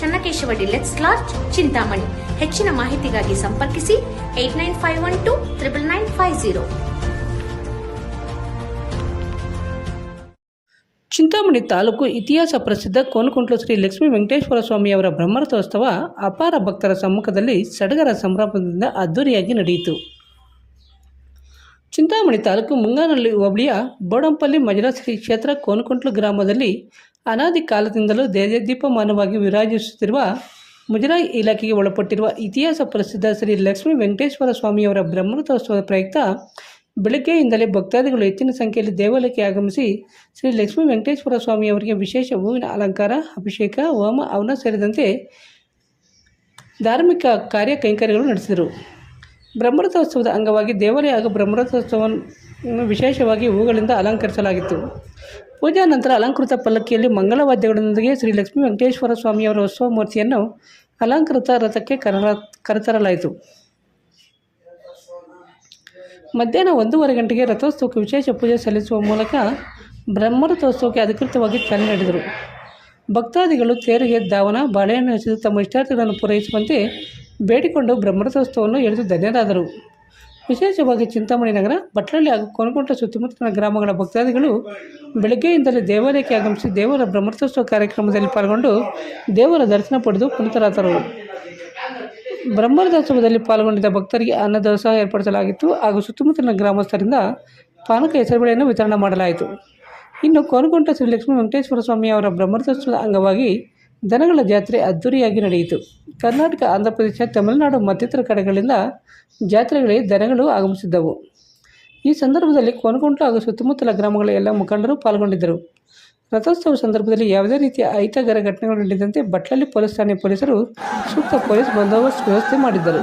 Channakeshava deluxe lodge Chintamani. ಹೆಚ್ಚಿನ ಮಾಹಿತಿಗಾಗಿ ಸಂಪರ್ಕಿಸಿ eight nine five one two triple nine five zero Chintamani taluk ಇತಿಹಾಸ ಪ್ರಸಿದ್ಧ ಕೋನಕುಂಟ್ಲು ಶ್ರೀ ಲಕ್ಷ್ಮೀ ವೆಂಕಟೇಶ್ವರ ಸ್ವಾಮಿಯವರ ಬ್ರಹ್ಮರಥೋತ್ಸವ ಅಪಾರ ಭಕ್ತರ ಸಮ್ಮುಖದಲ್ಲಿ ಸಡಗರ ಸಂಭ್ರಮದಿಂದ ಅದ್ದೂರಿಯಾಗಿ ನಡೆಯಿತು. ಚಿಂತಾಮಣಿ ತಾಲೂಕು ಮುಂಗಾನಹಳ್ಳಿ ಹೋಬಳಿಯ ಬೋಡಂಪಲ್ಲಿ ಮಜರಾ ಶ್ರೀ ಕ್ಷೇತ್ರ ಕೋನಕುಂಟ್ಲು ಗ್ರಾಮದಲ್ಲಿ ಅನಾದಿ ಕಾಲದಿಂದಲೂ ದೇದೀಪಮಾನವಾಗಿ ವಿರಾಜಿಸುತ್ತಿರುವ ಮುಜರಾಯಿ ಇಲಾಖೆಗೆ ಒಳಪಟ್ಟಿರುವ ಇತಿಹಾಸ ಪ್ರಸಿದ್ಧ ಶ್ರೀ ಲಕ್ಷ್ಮೀ ವೆಂಕಟೇಶ್ವರ ಸ್ವಾಮಿಯವರ ಬ್ರಹ್ಮರಥೋತ್ಸವದ ಪ್ರಯುಕ್ತ ಬೆಳಗ್ಗೆಯಿಂದಲೇ ಭಕ್ತಾದಿಗಳು ಹೆಚ್ಚಿನ ಸಂಖ್ಯೆಯಲ್ಲಿ ದೇವಾಲಯಕ್ಕೆ ಆಗಮಿಸಿ ಶ್ರೀ ಲಕ್ಷ್ಮೀ ವೆಂಕಟೇಶ್ವರ ಸ್ವಾಮಿಯವರಿಗೆ ವಿಶೇಷ ಹೂವಿನ ಅಲಂಕಾರ, ಅಭಿಷೇಕ, ಹೋಮ, ಅವನ ಸೇರಿದಂತೆ ಧಾರ್ಮಿಕ ಕಾರ್ಯ ಕೈಂಕರ್ಯಗಳು ನಡೆಸಿದರು. ಬ್ರಹ್ಮರಥೋತ್ಸವದ ಅಂಗವಾಗಿ ದೇವಾಲಯ ಹಾಗೂ ಬ್ರಹ್ಮರಥೋತ್ಸವವನ್ನು ವಿಶೇಷವಾಗಿ ಹೂಗಳಿಂದ ಅಲಂಕರಿಸಲಾಗಿತ್ತು. ಪೂಜಾ ನಂತರ ಅಲಂಕೃತ ಪಲ್ಲಕ್ಕಿಯಲ್ಲಿ ಮಂಗಳವಾದ್ಯಗಳೊಂದಿಗೆ ಶ್ರೀ ಲಕ್ಷ್ಮೀ ವೆಂಕಟೇಶ್ವರ ಸ್ವಾಮಿಯವರ ಉತ್ಸವ ಮೂರ್ತಿಯನ್ನು ಅಲಂಕೃತ ರಥಕ್ಕೆ ಕರ ಕರೆತರಲಾಯಿತು. ಮಧ್ಯಾಹ್ನ ಒಂದೂವರೆ ಗಂಟೆಗೆ ರಥೋತ್ಸವಕ್ಕೆ ವಿಶೇಷ ಪೂಜೆ ಸಲ್ಲಿಸುವ ಮೂಲಕ ಬ್ರಹ್ಮರಥೋತ್ಸವಕ್ಕೆ ಅಧಿಕೃತವಾಗಿ ಚಾಲನೆ ನೀಡಿದರು. ಭಕ್ತಾದಿಗಳು ತೇರಿಗೆ ಧಾವನ, ಬಾಳೆಹಣ್ಣು ಹಚ್ಚಿದು ತಮ್ಮ ಇಷ್ಟಾರ್ಥಗಳನ್ನು ಪೂರೈಸುವಂತೆ ಬೇಡಿಕೊಂಡು ಬ್ರಹ್ಮರಥೋತ್ಸವವನ್ನು ಎಳೆದು ಧನ್ಯರಾದರು. ವಿಶೇಷವಾಗಿ ಚಿಂತಾಮಣಿ ನಗರ, ಬಟ್ಲಳ್ಳಿ ಹಾಗೂ ಕೊನಗುಂಟ ಸುತ್ತಮುತ್ತಲಿನ ಗ್ರಾಮಗಳ ಭಕ್ತಾದಿಗಳು ಬೆಳಗ್ಗೆಯಿಂದಲೇ ದೇವಾಲಯಕ್ಕೆ ಆಗಮಿಸಿ ದೇವರ ಬ್ರಹ್ಮರಥೋತ್ಸವ ಕಾರ್ಯಕ್ರಮದಲ್ಲಿ ಪಾಲ್ಗೊಂಡು ದೇವರ ದರ್ಶನ ಪಡೆದು ಪುನೀತರಾದರು. ಬ್ರಹ್ಮರಥೋತ್ಸವದಲ್ಲಿ ಪಾಲ್ಗೊಂಡಿದ್ದ ಭಕ್ತರಿಗೆ ಅನ್ನದಾಸೋಹ ಏರ್ಪಡಿಸಲಾಗಿತ್ತು ಹಾಗೂ ಸುತ್ತಮುತ್ತಲಿನ ಗ್ರಾಮಸ್ಥರಿಂದ ಪಾನಕ ಹೆಸರುಬೇಳೆಯನ್ನು ವಿತರಣೆ ಮಾಡಲಾಯಿತು. ಇನ್ನು ಕೋನಗುಂಟ ಶ್ರೀ ಲಕ್ಷ್ಮೀ ವೆಂಕಟೇಶ್ವರ ಸ್ವಾಮಿ ಅವರ ಬ್ರಹ್ಮರಥೋತ್ಸವದ ಅಂಗವಾಗಿ ದನಗಳ ಜಾತ್ರೆ ಅದ್ದೂರಿಯಾಗಿ ನಡೆಯಿತು. ಕರ್ನಾಟಕ ಆಂಧ್ರಪ್ರದೇಶ ತಮಿಳುನಾಡು ಮತ್ತಿತರ ಕಡೆಗಳಿಂದ ಜಾತ್ರೆಗಳಿಗೆ ದನಗಳು ಆಗಮಿಸಿದ್ದವು. ಈ ಸಂದರ್ಭದಲ್ಲಿ ಕೋನಗುಂಟ ಹಾಗೂ ಸುತ್ತಮುತ್ತಲ ಗ್ರಾಮಗಳ ಎಲ್ಲ ಮುಖಂಡರು ಪಾಲ್ಗೊಂಡಿದ್ದರು. ರಥೋತ್ಸವ ಸಂದರ್ಭದಲ್ಲಿ ಯಾವುದೇ ರೀತಿಯ ಅಹಿತಕರ ಘಟನೆಗಳು ನಡೆದಂತೆ ಬಟ್ಲಲ್ಲಿ ಪೊಲೀಸ್ ಠಾಣೆ ಪೊಲೀಸರು ಸೂಕ್ತ ಪೊಲೀಸ್ ಬಂದೋಬಸ್ತ್ ವ್ಯವಸ್ಥೆ ಮಾಡಿದ್ದರು.